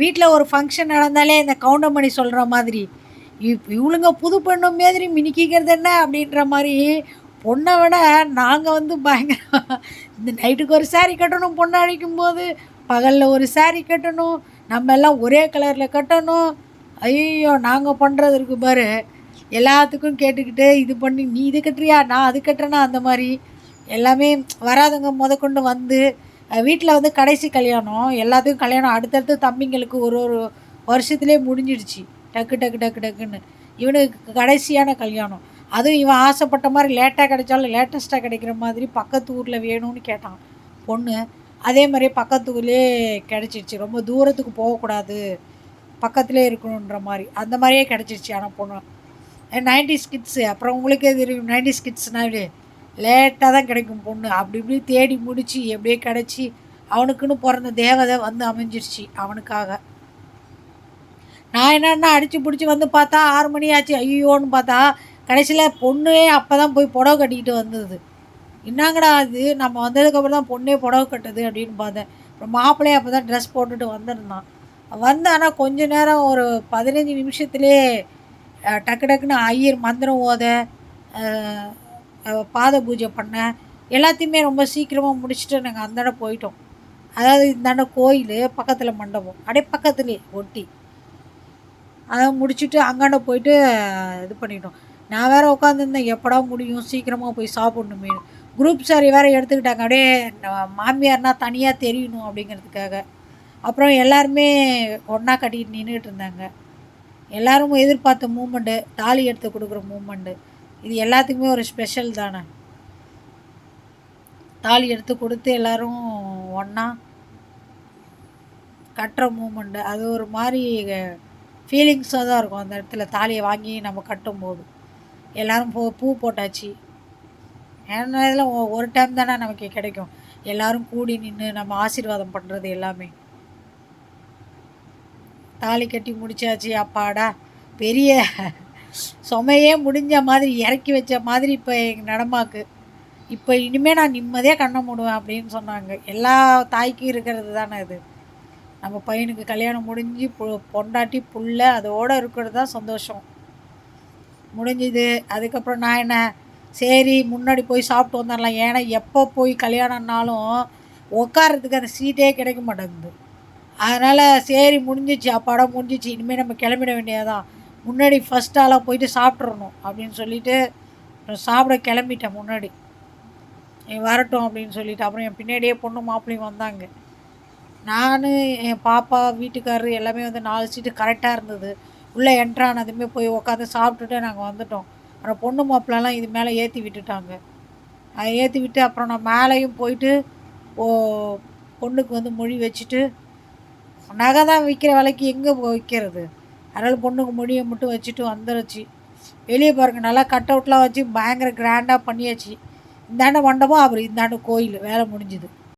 வீட்டில் ஒரு ஃபங்க்ஷன் நடந்தாலே இந்த கவுண்டமணி சொல்கிற மாதிரி இப் இவளுங்க புது பெண்ணு மாதிரி மினிக்கிக்கிறது என்ன அப்படின்ற மாதிரி பொண்ணை விட நாங்கள் வந்து பயங்கர இந்த நைட்டுக்கு ஒரு saree கட்டணும் பொண்ணை அழைக்கும் போது பகலில் ஒரு saree கட்டணும் நம்ம எல்லாம் ஒரே கலரில் கட்டணும். ஐயோ நாங்கள் பண்ணுறது இருக்கு பாரு. எல்லாத்துக்கும் கேட்டுக்கிட்டு இது பண்ணி நீ இது கட்டுறியா? நான் அது கட்டுறேனா? அந்த மாதிரி. எல்லாமே வராதவங்க முதற்கொண்டு வந்து வீட்டில் வந்து கடைசி கல்யாணம் எல்லாத்துக்கும் கல்யாணம் அடுத்தடுத்து தம்பிங்களுக்கு ஒரு ஒரு வருஷத்துலேயே முடிஞ்சிடுச்சு. டக்கு டக்கு டக்கு டக்குன்னு. இவனுக்கு கடைசியான கல்யாணம். அதுவும் இவன் ஆசைப்பட்ட மாதிரி லேட்டாக கிடைச்சாலும் லேட்டஸ்ட்டாக கிடைக்கிற மாதிரி பக்கத்து ஊரில் வேணும்னு கேட்டான். பொண்ணு அதே மாதிரி பக்கத்து ஊர்லேயே கிடச்சிடுச்சு ரொம்ப தூரத்துக்கு போகக்கூடாது. பக்கத்துலேயே இருக்கணுன்ற மாதிரி. அந்த மாதிரியே கிடச்சிருச்சு. ஆனால் பொண்ணு. நைன்டி ஸ்கிட்ஸு அப்புறம் உங்களுக்கே தெரியும். நைன்டி ஸ்கிட்ஸ்னாலே லேட்டாக தான் கிடைக்கும் பொண்ணு. அப்படி இப்படி தேடி முடிச்சு எப்படியே கிடச்சி அவனுக்குன்னு பிறந்த தேவதை வந்து அமைஞ்சிருச்சு அவனுக்காக. நான் என்னென்னா அடித்து பிடிச்சி வந்து பார்த்தா ஆறு மணி ஆச்சு ஐயோன்னு பார்த்தா கடைசியில் பொண்ணே அப்போ தான் போய் புடவை கட்டிக்கிட்டு வந்தது. என்னங்கடா அது நம்ம வந்ததுக்கப்புறம் தான் பொண்ணே புடவை கட்டுது அப்படின்னு பார்த்தேன். அப்புறம் மாப்பிள்ளையே அப்போ தான் ட்ரெஸ் போட்டுட்டு வந்திருந்தான். வந்து ஆனால் கொஞ்ச நேரம் ஒரு பதினஞ்சு நிமிஷத்துலேயே டக்கு டக்குன்னு ஐயர் மந்திரம் ஓத பாத பூஜை பண்ண எல்லாத்தையுமே ரொம்ப சீக்கிரமாக முடிச்சுட்டு நாங்கள் அந்தாண்ட போயிட்டோம். அதாவது இந்தாண்ட கோயில் பக்கத்தில் மண்டபம். அப்படியே பக்கத்துலேயே ஒட்டி. அதை முடிச்சுட்டு அங்காண்ட போயிட்டு இது பண்ணிட்டோம். நான் வேறு உட்காந்துருந்தேன் எப்படா முடியும்? சீக்கிரமாக போய் சாப்பிட்ணுமே. குரூப் சாரி வேறு எடுத்துக்கிட்டாங்க. அப்படியே மாமியார்னா தனியாக தெரியணும் அப்படிங்கிறதுக்காக. அப்புறம் எல்லாருமே ஒன்றா கட்டிக்கிட்டு நின்றுட்டு இருந்தாங்க. எல்லாரும் எதிர்பார்த்த மூமெண்ட்டு தாலி எடுத்து கொடுக்குற மூமெண்ட்டு இது எல்லாத்துக்குமே ஒரு ஸ்பெஷல் தானே. தாலி எடுத்து கொடுத்து எல்லோரும் ஒன்றா கட்டுற மூமெண்ட்டு அது ஒரு மாதிரி ஃபீலிங்ஸாக தான் இருக்கும். அந்த இடத்துல தாலியை வாங்கி நம்ம கட்டும்போது. எல்லாரும் பூ பூ போட்டாச்சு. ஏன்னா இதில் ஒரு டைம் தானே நமக்கு கிடைக்கும். எல்லோரும் கூடி நின்று நம்ம ஆசீர்வாதம் பண்ணுறது எல்லாமே. தாலி கட்டி முடிச்சாச்சு. அப்பாடா பெரிய சுமையே முடிஞ்ச மாதிரி இறக்கி வச்ச மாதிரி இப்போ எங்கள் நடமாக்கு. இப்போ இனிமேல் நான் நிம்மதியாக கண்ணை மூடுவேன் அப்படின்னு சொன்னாங்க. எல்லா தாய்க்கும் இருக்கிறது தானே இது நம்ம பையனுக்கு கல்யாணம் முடிஞ்சு பொண்டாட்டி புள்ள அதோடு இருக்கிறது தான் சந்தோஷம். முடிஞ்சுது. அதுக்கப்புறம் நான் என்ன சரி முன்னாடி போய் சாப்பிட்டு வந்துடலாம். ஏன்னா எப்போ போய் கல்யாணம்னாலும் உட்காரத்துக்கு அந்த சீட்டே கிடைக்க மாட்டேங்குது. அதனால் சரி முடிஞ்சிச்சு. அப்பாடம் முடிஞ்சிச்சு. இனிமேல் நம்ம கிளம்பிட வேண்டியதான் முன்னாடி ஃபஸ்ட் ஆளாக போயிட்டு சாப்பிட்றணும் அப்படின்னு சொல்லிட்டு சாப்பிட கிளம்பிட்டேன் முன்னாடி. நீ வரட்டும் அப்படின்னு சொல்லிட்டு. அப்புறம் என் பின்னாடியே பொண்ணு மாப்பிள்ளையும் வந்தாங்க. நான் என் பாப்பா வீட்டுக்காரரு எல்லாமே வந்து நாலு சீட்டு கரெக்டாக இருந்தது. உள்ளே என்ட்ரானதுமே போய் உட்காந்து சாப்பிட்டுட்டு நாங்கள் வந்துட்டோம். அப்புறம் பொண்ணு மாப்பிள்ளலாம் இது மேலே ஏற்றி விட்டுட்டாங்க. அதை ஏற்றி விட்டு அப்புறம் நான் மேலேயும் போயிட்டு ஓ பொண்ணுக்கு வந்து மொழி வச்சுட்டு நகை தான் விற்கிற விலைக்கு எங்கே விற்கிறது அதனால் பொண்ணுக்கு முடியை மட்டும் வச்சுட்டு வந்துருச்சு. வெளியே பாருங்கள் நல்லா கட் அவுட்லாம் வச்சு பயங்கர கிராண்டாக பண்ணியாச்சு. இந்தாண்ட மண்டபம் அப்புறம் இந்தாண்ட கோயில் வேலை முடிஞ்சுது.